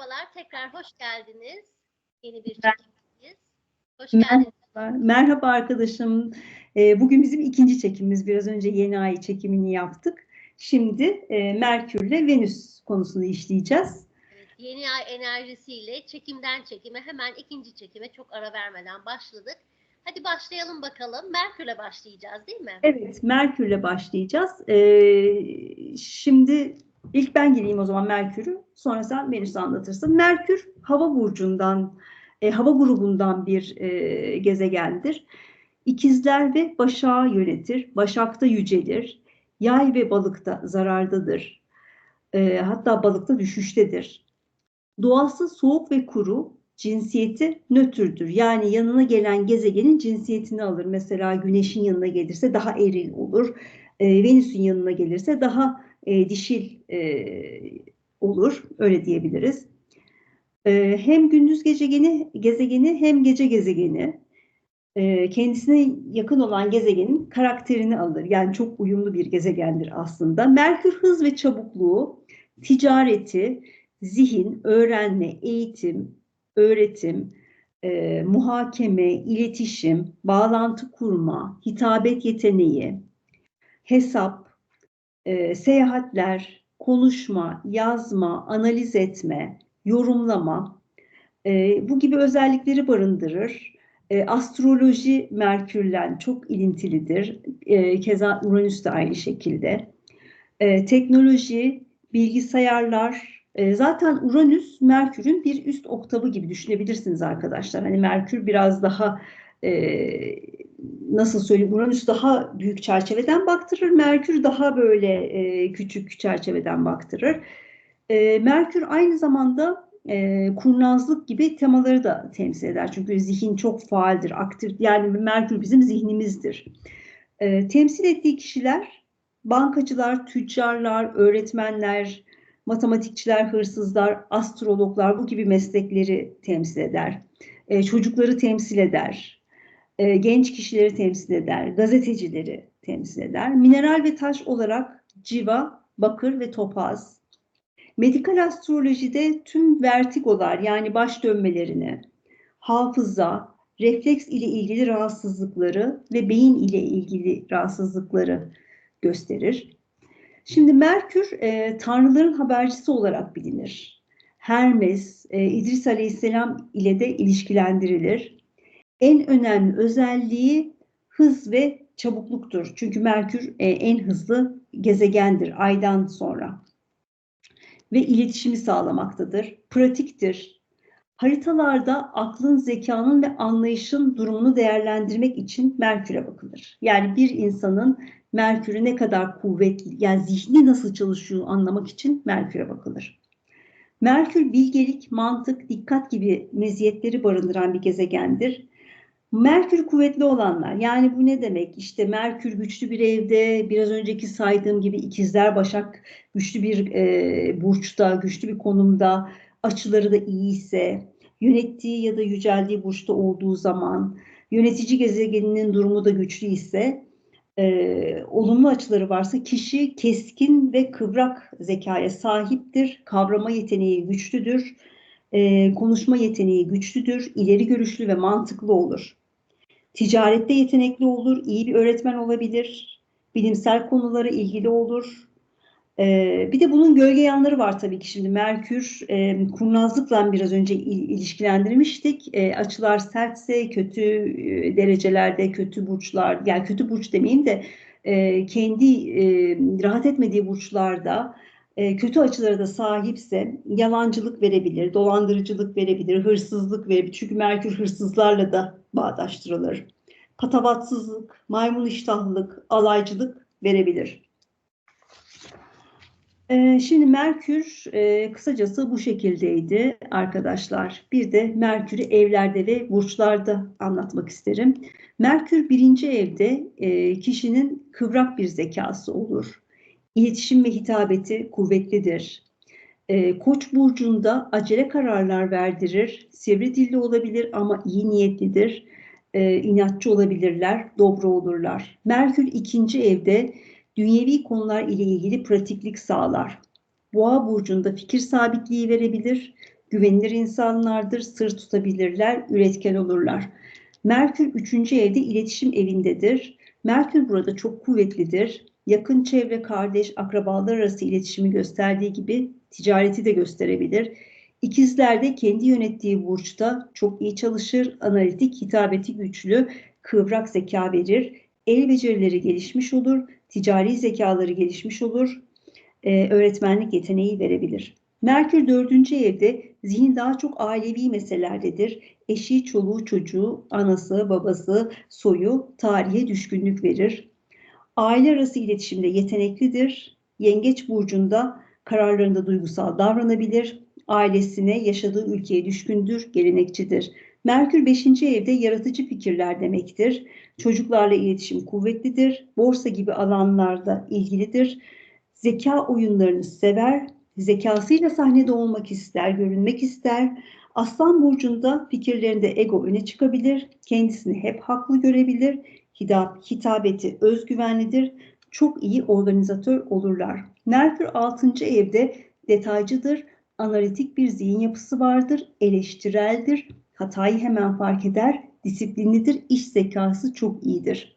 Merhabalar, tekrar hoş geldiniz. Yeni bir çekimdeyiz. Hoş geldiniz. Merhaba arkadaşım. Ee, Bugün bizim ikinci çekimimiz. Biraz önce yeni ay çekimini yaptık. Şimdi e, Merkür'le Venüs konusunu işleyeceğiz. Evet, Yeni ay enerjisiyle çekimden çekime hemen ikinci çekime çok ara vermeden başladık. Hadi başlayalım bakalım. Merkür'le başlayacağız değil mi? Evet, Merkür'le başlayacağız. Ee, Şimdi ilk ben gireyim o zaman Merkür'ü. Sonra sen Venüs'ü anlatırsın. Merkür hava burcundan, e, hava grubundan bir e, gezegendir. İkizler ve Başak'ı yönetir. Başak'ta yücelir. Yay ve Balık'ta zarardadır. E, hatta Balık'ta düşüştedir. Doğası soğuk ve kuru, cinsiyeti nötrdür. Yani yanına gelen gezegenin cinsiyetini alır. Mesela Güneş'in yanına gelirse daha eril olur. E, Venüs'ün yanına gelirse daha e, dişil e, olur. Öyle diyebiliriz. E, hem gündüz gezegeni, gezegeni hem gece gezegeni e, kendisine yakın olan gezegenin karakterini alır. Yani çok uyumlu bir gezegendir aslında. Merkür hız ve çabukluğu, ticareti, zihin, öğrenme, eğitim, öğretim, e, muhakeme, iletişim, bağlantı kurma, hitabet yeteneği, hesap, e, seyahatler, konuşma, yazma, analiz etme, yorumlama e, bu gibi özellikleri barındırır. E, astroloji Merkür'le çok ilintilidir. E, keza Uranüs de aynı şekilde. E, teknoloji, bilgisayarlar, e, zaten Uranüs Merkür'ün bir üst oktavı gibi düşünebilirsiniz arkadaşlar. Hani Merkür biraz daha e, nasıl söyleyeyim Uranüs daha büyük çerçeveden baktırır. Merkür daha böyle e, küçük çerçeveden baktırır. E, Merkür aynı zamanda e, kurnazlık gibi temaları da temsil eder. Çünkü zihin çok faaldir, aktif. Yani Merkür bizim zihnimizdir. E, temsil ettiği kişiler bankacılar, tüccarlar, öğretmenler, matematikçiler, hırsızlar, astrologlar bu gibi meslekleri temsil eder. E, çocukları temsil eder. E, genç kişileri temsil eder. Gazetecileri temsil eder. Mineral ve taş olarak civa, bakır ve topaz. Medikal astrolojide tüm vertigolar yani baş dönmelerini, hafıza, refleks ile ilgili rahatsızlıkları ve beyin ile ilgili rahatsızlıkları gösterir. Şimdi Merkür e, tanrıların habercisi olarak bilinir. Hermes, e, İdris Aleyhisselam ile de ilişkilendirilir. En önemli özelliği hız ve çabukluktur. Çünkü Merkür e, en hızlı gezegendir aydan sonra. Ve iletişimi sağlamaktadır. Pratiktir. Haritalarda aklın, zekanın ve anlayışın durumunu değerlendirmek için Merkür'e bakılır. Yani bir insanın Merkür'ü ne kadar kuvvetli, yani zihni nasıl çalışıyor anlamak için Merkür'e bakılır. Merkür bilgelik, mantık, dikkat gibi meziyetleri barındıran bir gezegendir. Merkür kuvvetli olanlar, yani bu ne demek? İşte Merkür güçlü bir evde, biraz önceki saydığım gibi ikizler Başak güçlü bir e, burçta, güçlü bir konumda, açıları da iyi ise, yönettiği ya da yüceldiği burçta olduğu zaman, yönetici gezegeninin durumu da güçlü ise, e, olumlu açıları varsa kişi keskin ve kıvrak zekaya sahiptir, kavrama yeteneği güçlüdür, e, konuşma yeteneği güçlüdür, ileri görüşlü ve mantıklı olur. Ticarette yetenekli olur, iyi bir öğretmen olabilir, bilimsel konulara ilgili olur. Ee, bir de bunun gölge yanları var tabii ki şimdi Merkür e, kurnazlıkla biraz önce il, ilişkilendirmiştik. E, açılar sertse kötü e, derecelerde, kötü burçlar, yani kötü burç demeyeyim de kendi rahat etmediği burçlarda kötü açılara da sahipse yalancılık verebilir, dolandırıcılık verebilir, hırsızlık verebilir. Çünkü Merkür hırsızlarla da bağdaştırılır. Patavatsızlık, maymun iştahlılık, alaycılık verebilir. Ee, Şimdi Merkür e, kısacası bu şekildeydi arkadaşlar. Bir de Merkür'ü evlerde ve burçlarda anlatmak isterim. Merkür birinci evde e, kişinin kıvrak bir zekası olur. İletişim ve hitabeti kuvvetlidir. E, Koç burcunda acele kararlar verdirir. Sivri dilli olabilir ama iyi niyetlidir. E, inatçı olabilirler, dobra olurlar. Merkür ikinci evde dünyevi konular ile ilgili pratiklik sağlar. Boğa burcunda fikir sabitliği verebilir. güvenilir insanlardır, sır tutabilirler, üretken olurlar. Merkür üçüncü evde iletişim evindedir. Merkür burada çok kuvvetlidir. Yakın çevre, kardeş, akrabalar arası iletişimi gösterdiği gibi ticareti de gösterebilir. İkizler de kendi yönettiği burçta çok iyi çalışır, analitik, hitabeti güçlü, kıvrak zeka verir. El becerileri gelişmiş olur, ticari zekaları gelişmiş olur, e, öğretmenlik yeteneği verebilir. Merkür dördüncü evde zihin daha çok ailevi meselelerdedir. Eşi, çoluğu, çocuğu, anası, babası, soyu, tarihe düşkünlük verir. Aile arası iletişimde yeteneklidir. Yengeç burcunda kararlarında duygusal davranabilir. Ailesine, yaşadığı ülkeye düşkündür, gelenekçidir. Merkür 5. evde yaratıcı fikirler demektir. Çocuklarla iletişim kuvvetlidir. Borsa gibi alanlarda ilgilidir. Zeka oyunlarını sever. Zekasıyla sahnede olmak ister, görünmek ister. Aslan burcunda fikirlerinde ego öne çıkabilir. Kendisini hep haklı görebilir. Hitap, hitabeti özgüvenlidir. Çok iyi organizatör olurlar. Merkür 6. evde detaycıdır. Analitik bir zihin yapısı vardır. Eleştireldir. Hatayı hemen fark eder. Disiplinlidir. İş zekası çok iyidir.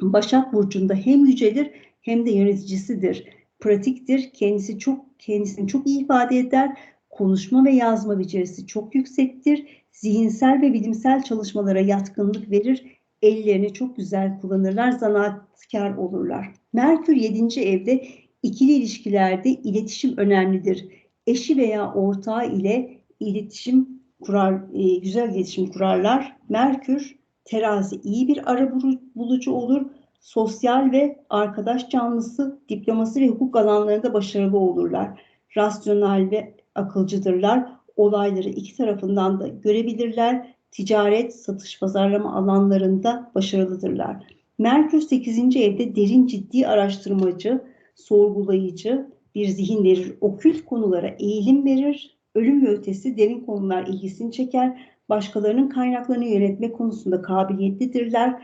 Başak burcunda hem yücelir hem de yöneticisidir. Pratiktir. Kendisi çok kendisini çok iyi ifade eder. Konuşma ve yazma becerisi çok yüksektir. Zihinsel ve bilimsel çalışmalara yatkınlık verir. Ellerini çok güzel kullanırlar. Zanaatkar olurlar. Merkür 7. evde ikili ilişkilerde iletişim önemlidir. Eşi veya ortağı ile iletişim kurar, e, güzel iletişim kurarlar. Merkür terazi iyi bir ara bulucu olur. Sosyal ve arkadaş canlısı, diplomasi ve hukuk alanlarında başarılı olurlar. Rasyonel ve akılcıdırlar. Olayları iki tarafından da görebilirler. Ticaret, satış, pazarlama alanlarında başarılıdırlar. Merkür 8. evde derin ciddi araştırmacı, sorgulayıcı bir zihin verir. Okült konulara eğilim verir. Ölüm ve ötesi derin konular ilgisini çeker. Başkalarının kaynaklarını yönetme konusunda kabiliyetlidirler.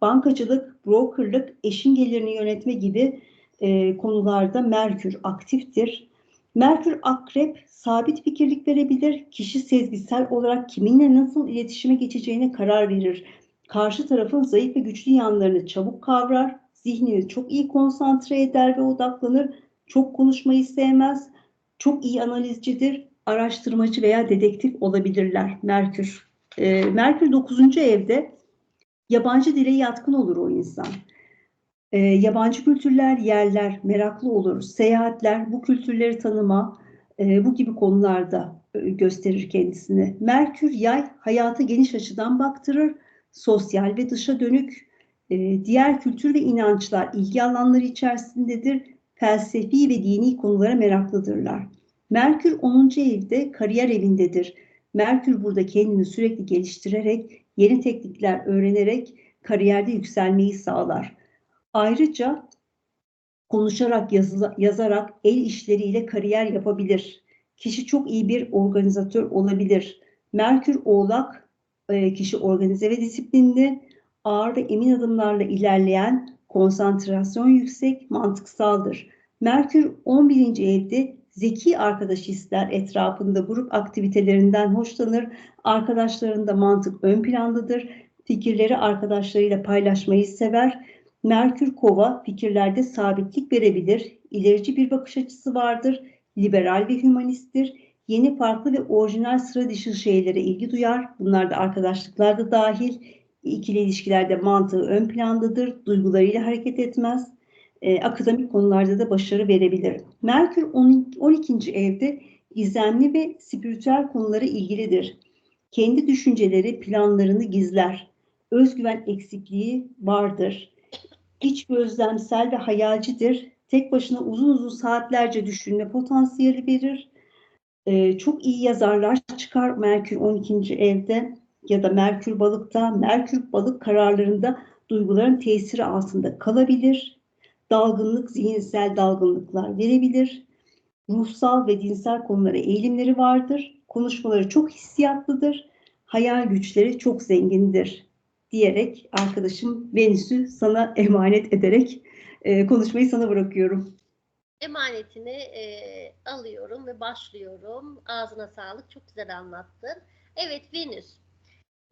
Bankacılık, brokerlık, eşin gelirini yönetme gibi e, konularda Merkür aktiftir. Merkür akrep sabit fikirlik verebilir. Kişi sezgisel olarak kiminle nasıl iletişime geçeceğine karar verir. Karşı tarafın zayıf ve güçlü yanlarını çabuk kavrar. Zihnini çok iyi konsantre eder ve odaklanır. Çok konuşmayı sevmez. Çok iyi analizcidir. Araştırmacı veya dedektif olabilirler Merkür. E, Merkür 9. evde yabancı dile yatkın olur o insan. E, yabancı kültürler, yerler meraklı olur. Seyahatler, bu kültürleri tanıma, e, bu gibi konularda e, gösterir kendisini. Merkür yay hayata geniş açıdan baktırır. Sosyal ve dışa dönük e, diğer kültür ve inançlar ilgi alanları içerisindedir. Felsefi ve dini konulara meraklıdırlar. Merkür 10. evde kariyer evindedir. Merkür burada kendini sürekli geliştirerek, yeni teknikler öğrenerek kariyerde yükselmeyi sağlar. Ayrıca konuşarak, yazarak el işleriyle kariyer yapabilir. Kişi çok iyi bir organizatör olabilir. Merkür Oğlak, e, kişi organize ve disiplinli, ağır ve emin adımlarla ilerleyen, konsantrasyon yüksek, mantıksaldır. Merkür 11. evde zeki arkadaş ister, etrafında grup aktivitelerinden hoşlanır, arkadaşlarında mantık ön plandadır, fikirleri arkadaşlarıyla paylaşmayı sever, Merkür Kova fikirlerde sabitlik verebilir, ilerici bir bakış açısı vardır, liberal ve hümanisttir, yeni farklı ve orijinal sıra dışı şeylere ilgi duyar, bunlar da arkadaşlıklar da dahil, ikili ilişkilerde mantığı ön plandadır, duygularıyla hareket etmez, e, akademik konularda da başarı verebilir. Merkür 12. evde gizemli ve spiritüel konulara ilgilidir. Kendi düşünceleri, planlarını gizler. Özgüven eksikliği vardır. İç gözlemsel ve hayalcidir. Tek başına uzun uzun saatlerce düşünme potansiyeli verir. Ee, çok iyi yazarlar çıkar Merkür 12. evde ya da Merkür balıkta. Merkür balık kararlarında duyguların tesiri altında kalabilir dalgınlık, zihinsel dalgınlıklar verebilir. Ruhsal ve dinsel konulara eğilimleri vardır. Konuşmaları çok hissiyatlıdır. Hayal güçleri çok zengindir diyerek arkadaşım Venüs'ü sana emanet ederek e, konuşmayı sana bırakıyorum. emanetini e, alıyorum ve başlıyorum. Ağzına sağlık. Çok güzel anlattın. Evet Venüs.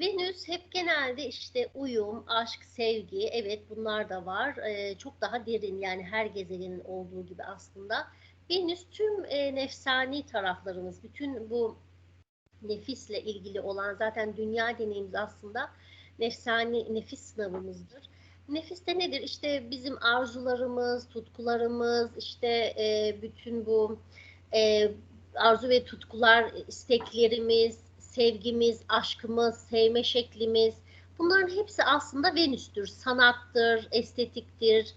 Venüs hep genelde işte uyum, aşk, sevgi. Evet bunlar da var. E, çok daha derin yani her gezegenin olduğu gibi aslında. Venüs tüm e, nefsani taraflarımız, bütün bu nefisle ilgili olan zaten dünya deneyimiz aslında nefsani nefis sınavımızdır. Nefis de nedir? İşte bizim arzularımız, tutkularımız, işte e, bütün bu e, arzu ve tutkular, isteklerimiz, sevgimiz, aşkımız, sevme şeklimiz bunların hepsi aslında Venüs'tür. Sanattır, estetiktir,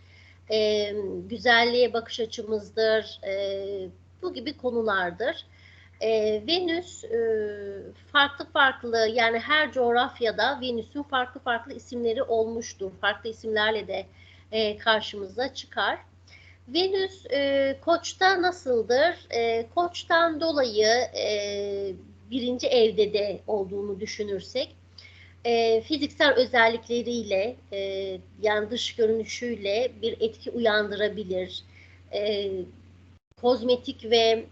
e, güzelliğe bakış açımızdır, e, bu gibi konulardır. E, Venüs e, farklı farklı yani her coğrafyada Venüs'ün farklı farklı isimleri olmuştur. Farklı isimlerle de e, karşımıza çıkar. Venüs e, Koç'ta nasıldır? E, Koç'tan dolayı e, birinci evde de olduğunu düşünürsek e, fiziksel özellikleriyle e, yani dış görünüşüyle bir etki uyandırabilir. E, kozmetik ve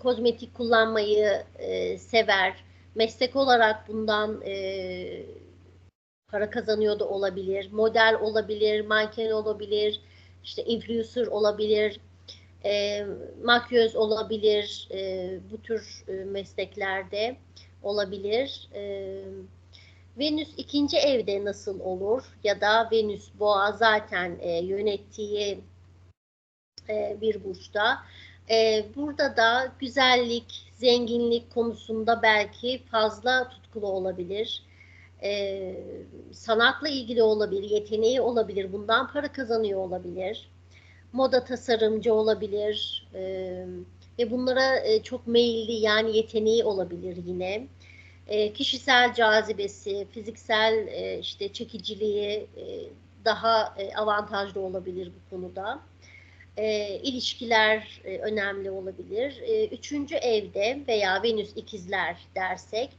kozmetik kullanmayı e, sever. Meslek olarak bundan e, para kazanıyor da olabilir. Model olabilir, manken olabilir, işte influencer olabilir, e, makyöz olabilir, e, bu tür e, mesleklerde olabilir. E, Venüs ikinci evde nasıl olur? Ya da Venüs boğa zaten e, yönettiği e, bir burçta. E, burada da güzellik, zenginlik konusunda belki fazla tutkulu olabilir. E, sanatla ilgili olabilir, yeteneği olabilir, bundan para kazanıyor olabilir. Moda tasarımcı olabilir e, ve bunlara e, çok meyilli yani yeteneği olabilir yine. E, kişisel cazibesi, fiziksel e, işte çekiciliği e, daha e, avantajlı olabilir bu konuda e, ilişkiler e, önemli olabilir. E, üçüncü evde veya Venüs ikizler dersek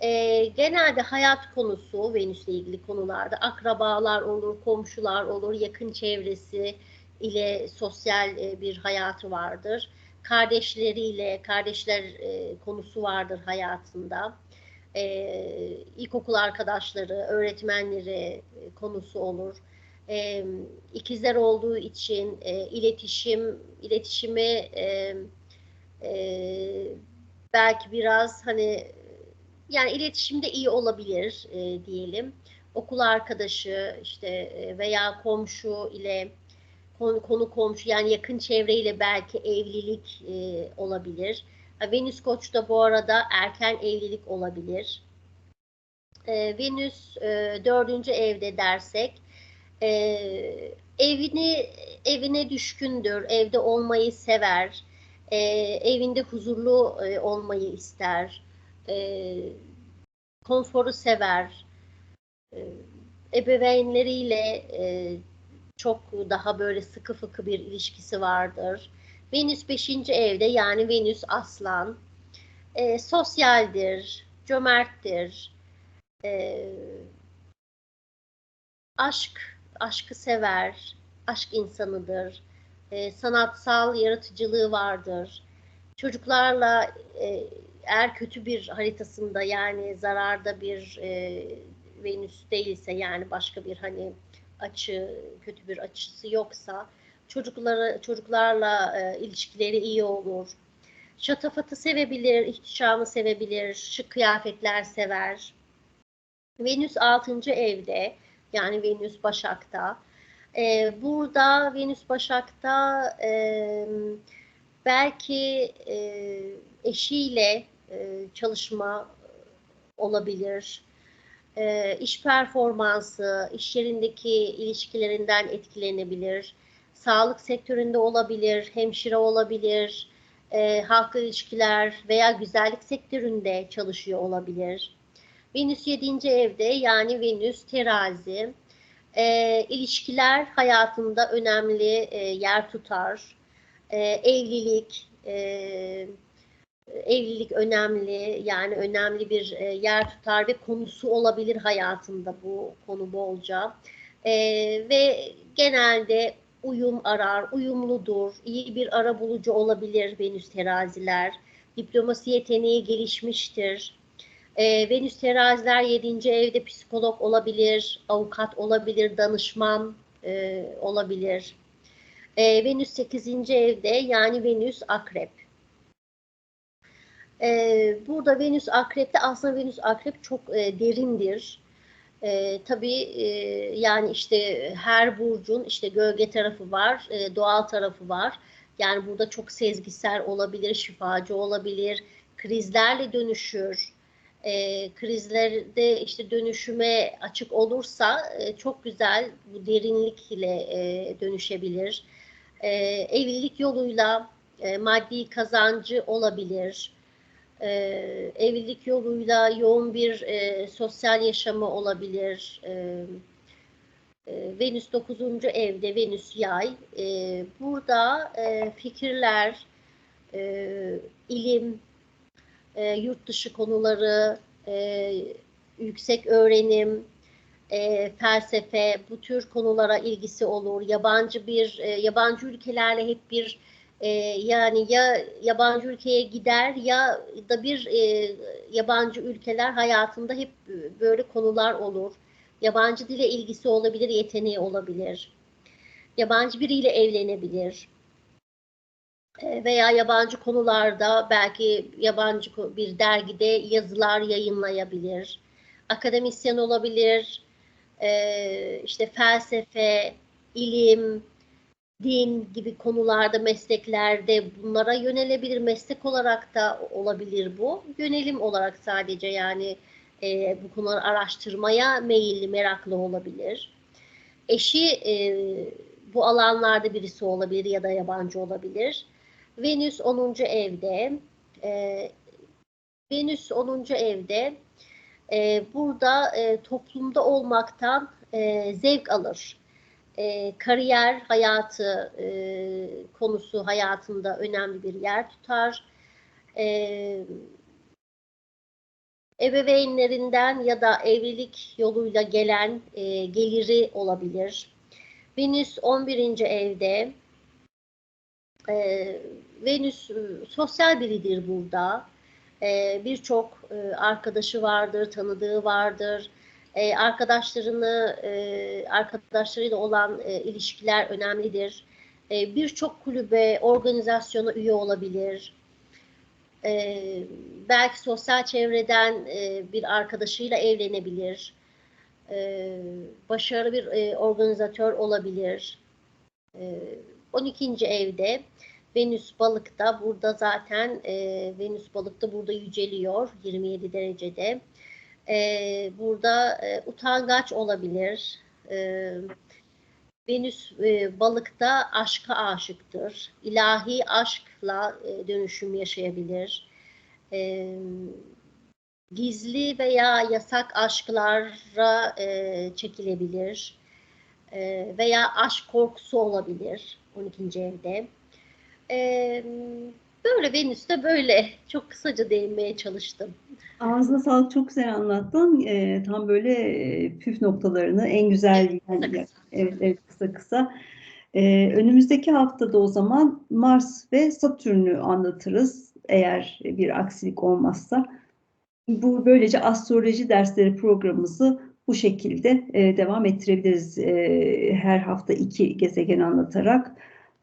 e, genelde hayat konusu Venüs'le ilgili konularda akrabalar olur, komşular olur, yakın çevresi ile sosyal e, bir hayatı vardır. Kardeşleriyle, kardeşler e, konusu vardır hayatında. E, ilkokul arkadaşları, öğretmenleri e, konusu olur e, ikizler olduğu için e, iletişim iletişimi e, e, belki biraz hani yani iletişimde iyi olabilir e, diyelim. Okul arkadaşı işte veya komşu ile konu, konu komşu yani yakın çevreyle belki evlilik e, olabilir. Venüs Koç'ta bu arada erken evlilik olabilir. E, Venüs e, dördüncü evde dersek e, evini evine düşkündür, evde olmayı sever, e, evinde huzurlu e, olmayı ister, e, konforu sever, e, ebeveynleriyle e, çok daha böyle sıkı fıkı bir ilişkisi vardır. Venüs 5. evde yani Venüs aslan, e, sosyaldir, cömerttir, e, aşk aşkı sever, aşk insanıdır, e, sanatsal yaratıcılığı vardır. Çocuklarla e, eğer kötü bir haritasında yani zararda bir e, Venüs değilse yani başka bir hani açı, kötü bir açısı yoksa çocukları çocuklarla e, ilişkileri iyi olur. Şatafatı sevebilir, ihtişamı sevebilir, şık kıyafetler sever. Venüs 6. evde yani Venüs Başak'ta. E, burada Venüs Başak'ta e, belki e, eşiyle e, çalışma olabilir. E, iş performansı, iş yerindeki ilişkilerinden etkilenebilir. Sağlık sektöründe olabilir, hemşire olabilir, e, halkla ilişkiler veya güzellik sektöründe çalışıyor olabilir. Venüs 7. evde yani Venüs terazi. E, ilişkiler hayatında önemli e, yer tutar. E, evlilik, e, evlilik önemli yani önemli bir e, yer tutar ve konusu olabilir hayatında bu konu bolca. E, ve genelde uyum arar, uyumludur, iyi bir ara bulucu olabilir Venüs teraziler. Diplomasi yeteneği gelişmiştir. E, Venüs teraziler 7. evde psikolog olabilir, avukat olabilir, danışman e, olabilir. E, Venüs 8. evde yani Venüs akrep. E, burada Venüs akrepte aslında Venüs akrep çok e, derindir. E, tabii e, yani işte her burcun işte gölge tarafı var, e, doğal tarafı var. Yani burada çok sezgisel olabilir, şifacı olabilir, krizlerle dönüşür. E, krizlerde işte dönüşüme açık olursa e, çok güzel bu derinlikle e, dönüşebilir. E, evlilik yoluyla e, maddi kazancı olabilir e, evlilik yoluyla yoğun bir e, sosyal yaşamı olabilir. E, e, Venüs 9. evde, Venüs yay. E, burada e, fikirler, e, ilim, e, yurt dışı konuları, e, yüksek öğrenim, e, felsefe bu tür konulara ilgisi olur. Yabancı bir e, yabancı ülkelerle hep bir e, yani ya yabancı ülkeye gider ya da bir e, yabancı ülkeler hayatında hep böyle konular olur. Yabancı dile ilgisi olabilir, yeteneği olabilir. Yabancı biriyle evlenebilir. E, veya yabancı konularda belki yabancı bir dergide yazılar yayınlayabilir. Akademisyen olabilir. E, işte felsefe, ilim, din gibi konularda, mesleklerde bunlara yönelebilir. Meslek olarak da olabilir bu. Yönelim olarak sadece yani e, bu konuları araştırmaya meyilli, meraklı olabilir. Eşi bu alanlarda birisi olabilir ya da yabancı olabilir. Venüs 10. evde. E, Venüs 10. evde e, burada e, toplumda olmaktan e, zevk alır e, kariyer hayatı e, konusu hayatında önemli bir yer tutar. E, ebeveynlerinden ya da evlilik yoluyla gelen e, geliri olabilir. Venüs 11. evde. E, Venüs sosyal biridir burada. E, Birçok e, arkadaşı vardır, tanıdığı vardır e, arkadaşlarını e, arkadaşlarıyla olan e, ilişkiler önemlidir. E, Birçok kulübe, organizasyona üye olabilir. E, belki sosyal çevreden e, bir arkadaşıyla evlenebilir. E, başarılı bir e, organizatör olabilir. E, 12. evde Venüs balıkta burada zaten e, Venüs balıkta burada yüceliyor 27 derecede e, burada e, utangaç olabilir. E, Venüs e, balıkta aşka aşıktır. İlahi aşkla e, dönüşüm yaşayabilir. E, gizli veya yasak aşklara e, çekilebilir. E, veya aşk korkusu olabilir 12. evde. E, böyle Venüs'te böyle çok kısaca değinmeye çalıştım. Ağzına sağlık çok güzel anlattın. E, tam böyle püf noktalarını en güzel yani, kısa kısa. evet evet kısa kısa. E, önümüzdeki haftada o zaman Mars ve Satürn'ü anlatırız eğer bir aksilik olmazsa. Bu böylece astroloji dersleri programımızı bu şekilde e, devam ettirebiliriz. E, her hafta iki gezegen anlatarak.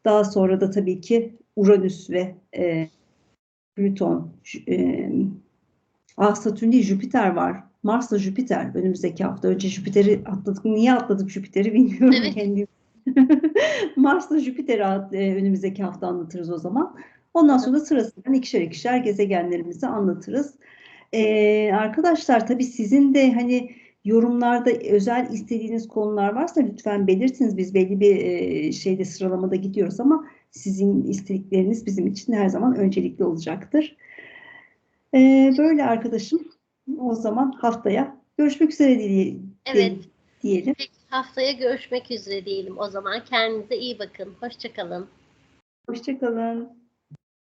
Daha sonra da tabii ki Uranüs ve e, Plüton e, Ah Satürn değil Jüpiter var. Mars'la Jüpiter önümüzdeki hafta. Önce Jüpiter'i atladık. Niye atladık Jüpiter'i bilmiyorum evet. kendim. Mars'la Jüpiter'i e, önümüzdeki hafta anlatırız o zaman. Ondan sonra sırasıyla ikişer ikişer gezegenlerimizi anlatırız. Ee, arkadaşlar tabii sizin de hani yorumlarda özel istediğiniz konular varsa lütfen belirtiniz. Biz belli bir e, şeyde sıralamada gidiyoruz ama sizin istedikleriniz bizim için her zaman öncelikli olacaktır. Ee, böyle arkadaşım. O zaman haftaya görüşmek üzere diye, evet. diyelim. Peki, haftaya görüşmek üzere diyelim o zaman. Kendinize iyi bakın. Hoşçakalın. Hoşçakalın.